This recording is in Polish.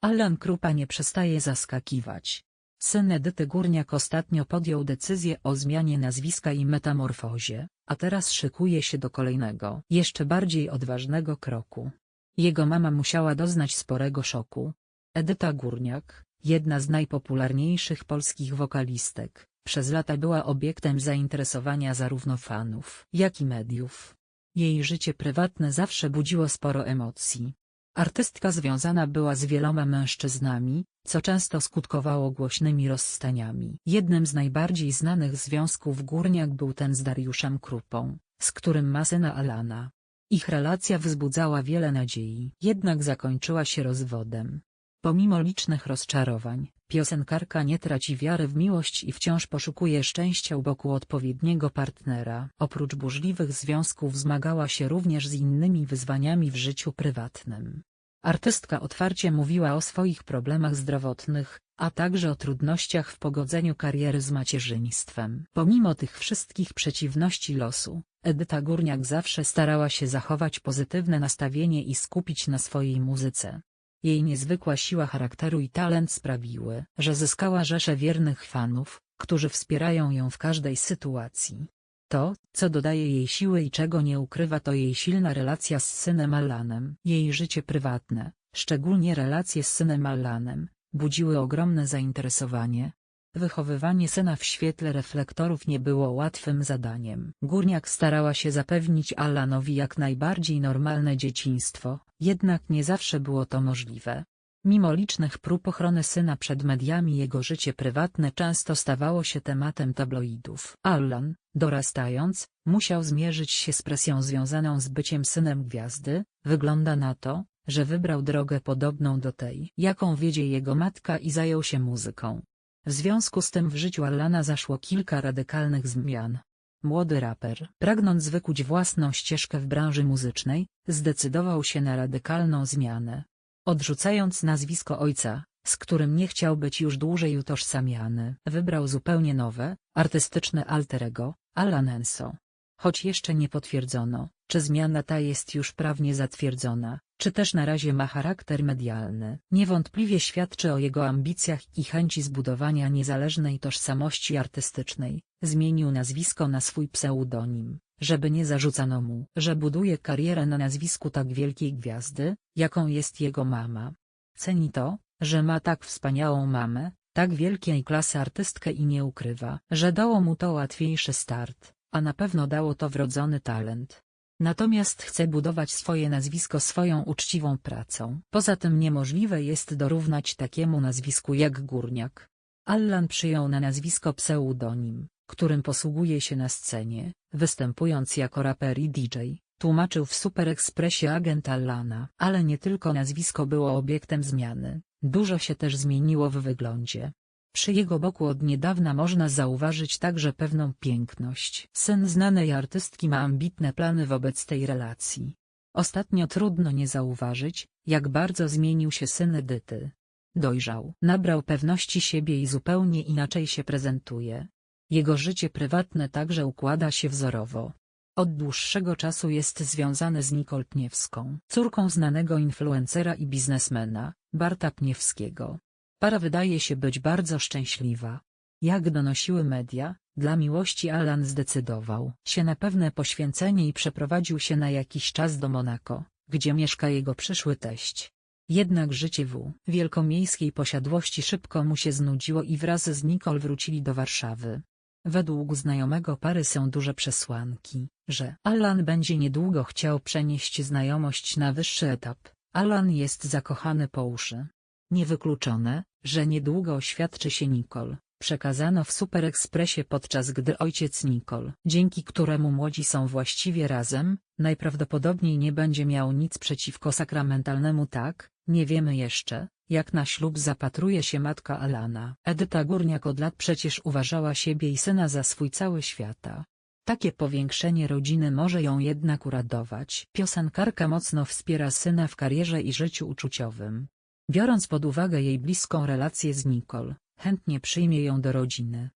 Alan Krupa nie przestaje zaskakiwać. Syn Edyty Górniak ostatnio podjął decyzję o zmianie nazwiska i metamorfozie, a teraz szykuje się do kolejnego, jeszcze bardziej odważnego kroku. Jego mama musiała doznać sporego szoku. Edyta Górniak, jedna z najpopularniejszych polskich wokalistek, przez lata była obiektem zainteresowania zarówno fanów, jak i mediów. Jej życie prywatne zawsze budziło sporo emocji. Artystka związana była z wieloma mężczyznami, co często skutkowało głośnymi rozstaniami. Jednym z najbardziej znanych związków górniak był ten z Dariuszem Krupą, z którym ma syna Alana. Ich relacja wzbudzała wiele nadziei. Jednak zakończyła się rozwodem. Pomimo licznych rozczarowań, piosenkarka nie traci wiary w miłość i wciąż poszukuje szczęścia u boku odpowiedniego partnera. Oprócz burzliwych związków zmagała się również z innymi wyzwaniami w życiu prywatnym. Artystka otwarcie mówiła o swoich problemach zdrowotnych, a także o trudnościach w pogodzeniu kariery z macierzyństwem. Pomimo tych wszystkich przeciwności losu, Edyta Górniak zawsze starała się zachować pozytywne nastawienie i skupić na swojej muzyce. Jej niezwykła siła charakteru i talent sprawiły, że zyskała rzeszę wiernych fanów, którzy wspierają ją w każdej sytuacji. To, co dodaje jej siły i czego nie ukrywa to jej silna relacja z synem Alanem. Jej życie prywatne, szczególnie relacje z synem Alanem, budziły ogromne zainteresowanie. Wychowywanie syna w świetle reflektorów nie było łatwym zadaniem. Górniak starała się zapewnić Alanowi jak najbardziej normalne dzieciństwo, jednak nie zawsze było to możliwe. Mimo licznych prób ochrony syna przed mediami jego życie prywatne często stawało się tematem tabloidów. Allan, dorastając, musiał zmierzyć się z presją związaną z byciem synem gwiazdy, wygląda na to, że wybrał drogę podobną do tej, jaką wiedzie jego matka i zajął się muzyką. W związku z tym w życiu Allana zaszło kilka radykalnych zmian. Młody raper, pragnąc wykuć własną ścieżkę w branży muzycznej, zdecydował się na radykalną zmianę. Odrzucając nazwisko ojca, z którym nie chciał być już dłużej utożsamiany, wybrał zupełnie nowe, artystyczne alter ego, Alan Enso. Choć jeszcze nie potwierdzono, czy zmiana ta jest już prawnie zatwierdzona, czy też na razie ma charakter medialny. Niewątpliwie świadczy o jego ambicjach i chęci zbudowania niezależnej tożsamości artystycznej. Zmienił nazwisko na swój pseudonim, żeby nie zarzucano mu, że buduje karierę na nazwisku tak wielkiej gwiazdy, jaką jest jego mama. Ceni to, że ma tak wspaniałą mamę, tak wielkiej klasy artystkę i nie ukrywa, że dało mu to łatwiejszy start, a na pewno dało to wrodzony talent. Natomiast chce budować swoje nazwisko swoją uczciwą pracą. Poza tym niemożliwe jest dorównać takiemu nazwisku jak Górniak. Allan przyjął na nazwisko pseudonim, którym posługuje się na scenie, występując jako raper i DJ, tłumaczył w Super Expressie agent Allana. Ale nie tylko nazwisko było obiektem zmiany, dużo się też zmieniło w wyglądzie. Przy jego boku od niedawna można zauważyć także pewną piękność. Syn znanej artystki ma ambitne plany wobec tej relacji. Ostatnio trudno nie zauważyć, jak bardzo zmienił się syn Edyty. Dojrzał, nabrał pewności siebie i zupełnie inaczej się prezentuje. Jego życie prywatne także układa się wzorowo. Od dłuższego czasu jest związany z Nicole Pniewską, córką znanego influencera i biznesmena, Barta Pniewskiego. Para wydaje się być bardzo szczęśliwa. Jak donosiły media, dla miłości Alan zdecydował się na pewne poświęcenie i przeprowadził się na jakiś czas do Monako, gdzie mieszka jego przyszły teść. Jednak życie w wielkomiejskiej posiadłości szybko mu się znudziło i wraz z Nicole wrócili do Warszawy. Według znajomego pary są duże przesłanki, że Alan będzie niedługo chciał przenieść znajomość na wyższy etap. Alan jest zakochany po uszy. Niewykluczone, że niedługo oświadczy się Nicole, przekazano w Super Expressie podczas gdy ojciec Nicole, dzięki któremu młodzi są właściwie razem, najprawdopodobniej nie będzie miał nic przeciwko sakramentalnemu tak, nie wiemy jeszcze, jak na ślub zapatruje się matka Alana. Edyta Górniak od lat przecież uważała siebie i syna za swój cały świata. Takie powiększenie rodziny może ją jednak uradować. Piosenkarka mocno wspiera syna w karierze i życiu uczuciowym. Biorąc pod uwagę jej bliską relację z Nicole, chętnie przyjmie ją do rodziny.